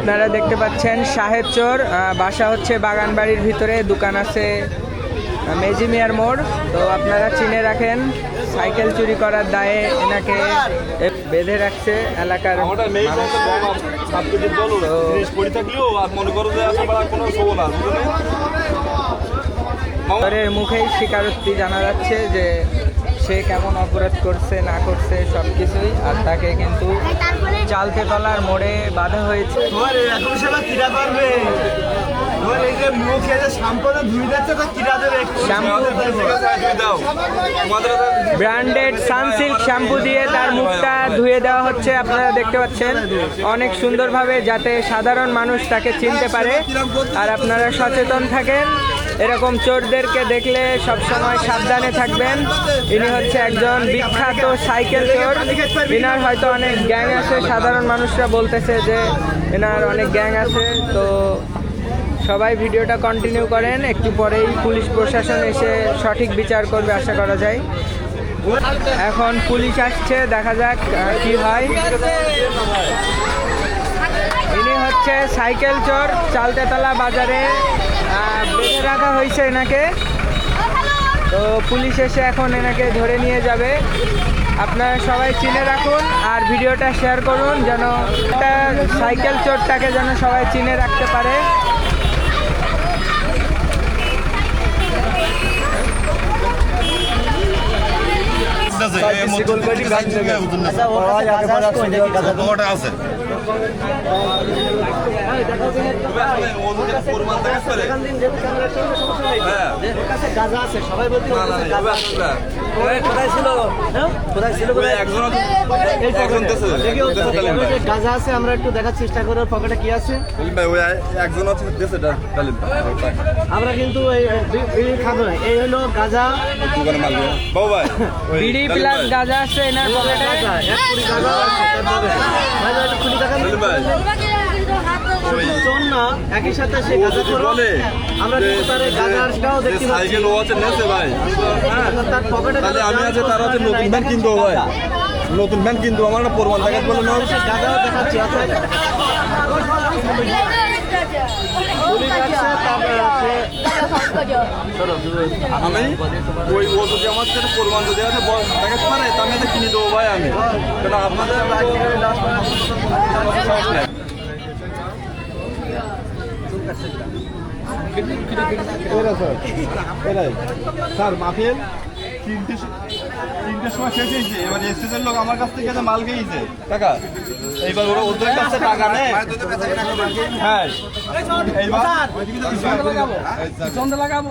আপনারা দেখতে পাচ্ছেন সাহেব চোর বাসা হচ্ছে বাগান বাড়ির ভিতরে দোকান আছে আহ, মেজিমিয়ার মোড়। তো আপনারা চিনে রাখেন সাইকেল চুরি করার দায়ে এনাকে এ, বেঁধে রাখছে এলাকার মুখেই স্বীকারোক্তি জানা যাচ্ছে যে সে কেমন অপরাধ করছে না করছে সব কিছুই আর তাকে কিন্তু চালতে তলার মোড়ে বাধা হয়েছে। তোমার এখন সেটা কিরা করবে? তোমার এই যে মুখ এই যে ধুই যাচ্ছে তো কিরা দেবে? শ্যাম্পু। দাও। তোমাদের ব্র্যান্ডেড সানসিল্ক শ্যাম্পু দিয়ে তার মুখটা ধুয়ে দেওয়া হচ্ছে আপনারা দেখতে পাচ্ছেন। অনেক সুন্দরভাবে যাতে সাধারণ মানুষ তাকে চিনতে পারে। আর আপনারা সচেতন থাকেন। এরকম চোরদেরকে দেখলে সবসময় সাবধানে থাকবেন। ইনি হচ্ছে একজন বিখ্যাত সাইকেল চোর। এনার হয়তো অনেক গ্যাং আছে, সাধারণ মানুষরা বলতেছে যে এনার অনেক গ্যাং আছে। তো সবাই ভিডিওটা কন্টিনিউ করেন, একটু পরেই পুলিশ প্রশাসন এসে সঠিক বিচার করবে আশা করা যায়। এখন পুলিশ আসছে, দেখা যাক কি হয়। ইনি হচ্ছে সাইকেল চোর, চালতেতলা বাজারে বেঁধে রাখা হয়েছে এনাকে। তো পুলিশ এসে এখন এনাকে ধরে নিয়ে যাবে। আপনারা সবাই চিনে রাখুন আর ভিডিওটা শেয়ার করুন যেন একটা সাইকেল চোরটাকে যেন সবাই চিনে রাখতে পারে। আছে। পারে? হ্যাঁ গাজা আছে সবাই বলতে না না এবার আসবে কোথায় ছিল? কোথায় ছিল ওই একজন আছে। গাজা আমরা একটু দেখার চেষ্টা করি ওর পকেটে কি আছে। একজন আমরা কিন্তু এই বিড়ি খাব না। এই হলো গাজা। বিড়ি প্লাস গাঁজা আছে এনার পকেটে। গাজা খুলি দেখান চোর না একই সাথে সে গাজা করো। বলে আমরা কিন্তু তার এই দেখতে পাচ্ছি। সাইকেল ও আছে নেছে ভাই। হ্যাঁ, তার পকেটে তাহলে আমি আছে তার আছে নতুন ব্যান্ড কিনবো ভাই। নতুন ব্যান্ড কিনবো আমার না প্রমাণ দেখাতে বলে না গাজাও দেখাচ্ছি আসছে তারপরে আছে আমি? ওই ও যদি আমার সাথে প্রমাণ যদি আছে দেখাতে পারে তা আমি এটা কিনে দেবো ভাই আমি। কেন আপনাদের সাহস নেই। স্যার মাফিয়াল তিনটে তিনটের সময় শেষ হয়েছে এবার এসেছেন লোক আমার কাছ থেকে মাল খেয়েছে। টাকা? এইবার ওরা ওদের কাছে টাকা নেয়? হ্যাঁ। এইবার? লাগাবো।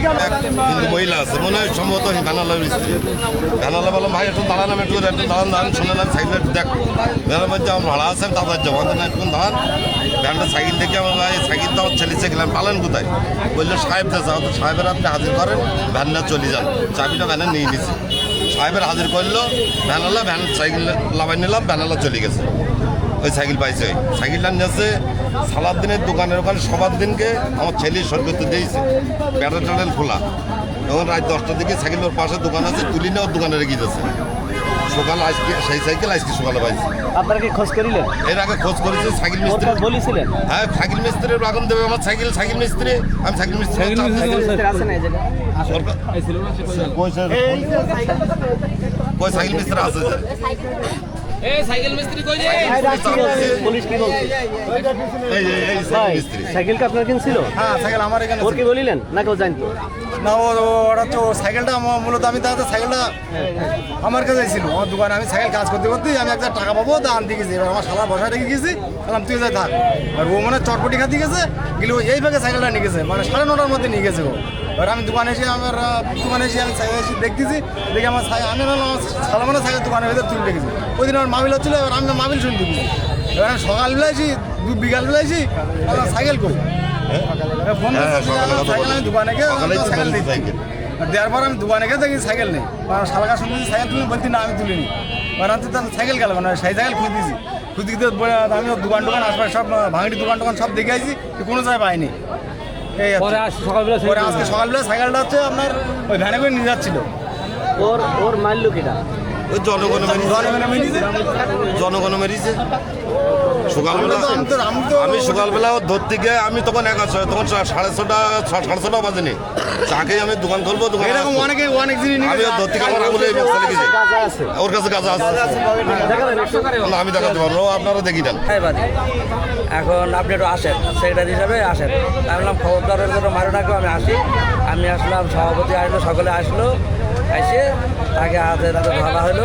কিন্তু মহিলা আছে, মনে হয় সম্ভবত গানালার স্ত্রী গানালা বললাম, ভাই, একটু দাঁড়ান, আমি একটু একটু দাঁড়ান দাঁড়ান শুনলাম সাইকেল দেখ। ভ্যানের মধ্যে আমার ভাড়া আছেন তাদের জমা দেন একটু দাঁড়ান। ভ্যানটা সাইকেল থেকে আমার ভাই, সাইকেল তো ছেলে গেলাম, পালেন কোথায়? বলল, সাহেব দেশা তো, সাহেবের আপনি হাজির করেন ভ্যানটা চলে যান। চাবিটা ভ্যানে নিয়ে নিছি। সাহেবের হাজির করল ভ্যানালা ভ্যান সাইকেল লাভাই নিলাম ভ্যানালা চলে গেছে। ওই সাইকেল পাইছে। ওই সাইকেলটা নিয়েছে সালাদ দিনের দোকানের ওখানে সবার দিনকে আমার ছেলে সরকার দিয়েছে। ব্যাটার ট্যাটার খোলা। তখন রাত দশটার দিকে সাইকেল ওর পাশে দোকান আছে তুলি নিয়ে ওর দোকানে রেখে দিয়েছে। সকাল আজকে সেই সাইকেল আজকে সকালে পাইছে। আপনারা কি খোঁজ করিলেন? এর আগে খোঁজ করেছে সাইকেল মিস্ত্রি বলেছিলেন? হ্যাঁ সাইকেল মিস্ত্রির আগুন দেবে আমার সাইকেল সাইকেল মিস্ত্রি। আমি সাইকেল মিস্ত্রি আছে না এই জায়গায়? সাইকেল কই সাইকেল মিস্ত্রি আছে? সাইকেল আপনার কিনছিল হ্যাঁ আমার ওর কি বলিলেন না কেউ জানতো না ও ও- ওরা তো সাইকেলটা মূলত আমি তাহলে সাইকেলটা আমার কাছে ছিল আমার দোকানে আমি সাইকেল কাজ করতে করতে আমি একটা টাকা পাবো তা আনতে গেছি এবার আমার শালা বসা রেখে গেছি বললাম তুই যাই থাক আর ও মানে চটপটি খাতে গেছে গেলে ও এই ভাগে সাইকেলটা নিয়ে গেছে মানে সাড়ে নটার মধ্যে নিয়ে গেছে ও এবার আমি দোকানে এসে আমার দোকানে এসে আমি সাইকেল এসে দেখতেছি দেখি আমার আমি আমার শালা মানে সাইকেল দোকানের ভেতরে তুলে রেখেছি ওই দিন আমার মাবিল হচ্ছিল এবার আমি মাবিল শুনতে এবার আমি সকালবেলা এসে দু বিকাল বেলাইছি আমার সাইকেল কই ফোন হ্যাঁ, সাইকেল আমি দোকানে গিয়ে সাইকেল বলছি দিচ্ছি। দেওয়ার পর আমি দোকানে গিয়ে দেখি সাইকেল নেই। আমার শালাকা শুনছি সাইকেল তুলে বলছি না আমি তুলিনি। এবার আমি তো সাইকেল গেল না সেই সাইকেল খুঁজ দিয়েছি। খুঁজ দিতে আমি দোকান টোকান আশপাশ সব ভাঙড়ি দোকান টোকান সব দেখে আইছি তো কোনো জায়গায় পাইনি। এই সকালবেলা আজকে সকালবেলা সাইকেলটা হচ্ছে আপনার ওই ভ্যানে করে নিয়ে যাচ্ছিল। ওর ওর মারলো কিটা ওই জনগণ জনগণ মেরিছে। সকালবেলা আমি সকালবেলা ধরতে গিয়ে আমি তখন একা ছয় তখন সাড়ে ছটা সাড়ে ছটা বাজেনি। তাকে আমি দোকান খুলবো দোকান এরকম অনেকে আমি ধরতে আমার আঙুলে ওর কাছে কাজ আছে। আমি দেখাতে পারব আপনারা দেখি নেন এবারে এখন আপনি একটু আসেন। সেক্রেটারি হিসাবে আসেন। আমি বললাম খবরদারের জন্য মারো রাখো আমি আসি। আমি আসলাম সভাপতি আসলো সকলে আসলো। এসে তাকে হাতে হাতে ধরা হলো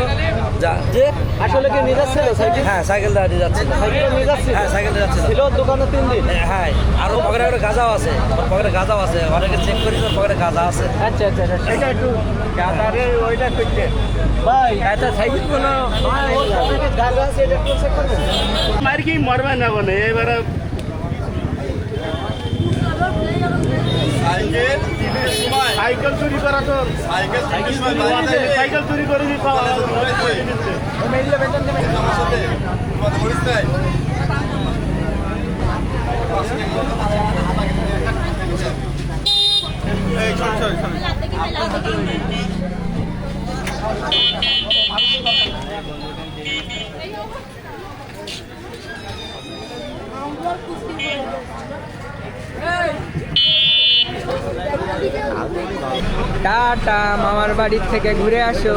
যা। যে আসলে কি নিয়ে যাচ্ছিল সাইকেল? হ্যাঁ সাইকেল দাঁড়িয়ে যাচ্ছিল সাইকেল নিয়ে যাচ্ছিল হ্যাঁ সাইকেল যাচ্ছিল ছিল দোকানে তিন দিন? হ্যাঁ আর ওর পকেটে করে গাঁজাও আছে। পকেটে গাঁজাও আছে। অনেকে চেক করেছে পকেটে গাঁজা আছে। আচ্ছা আচ্ছা আচ্ছা। সেটা একটু গাদারে ওইটা করতে। ভাই একটা সাইকেল কোনো ভাই গাঁজা আছে এটা একটু চেক করবেন মার কি মরবে না বলে? এবারে সাইকেল তিনের সময় সাইকেল চুরি করা তো। সাইকেল তিনের সাইকেল চুরি করে কি টাটা মামার বাড়ির থেকে ঘুরে আসো।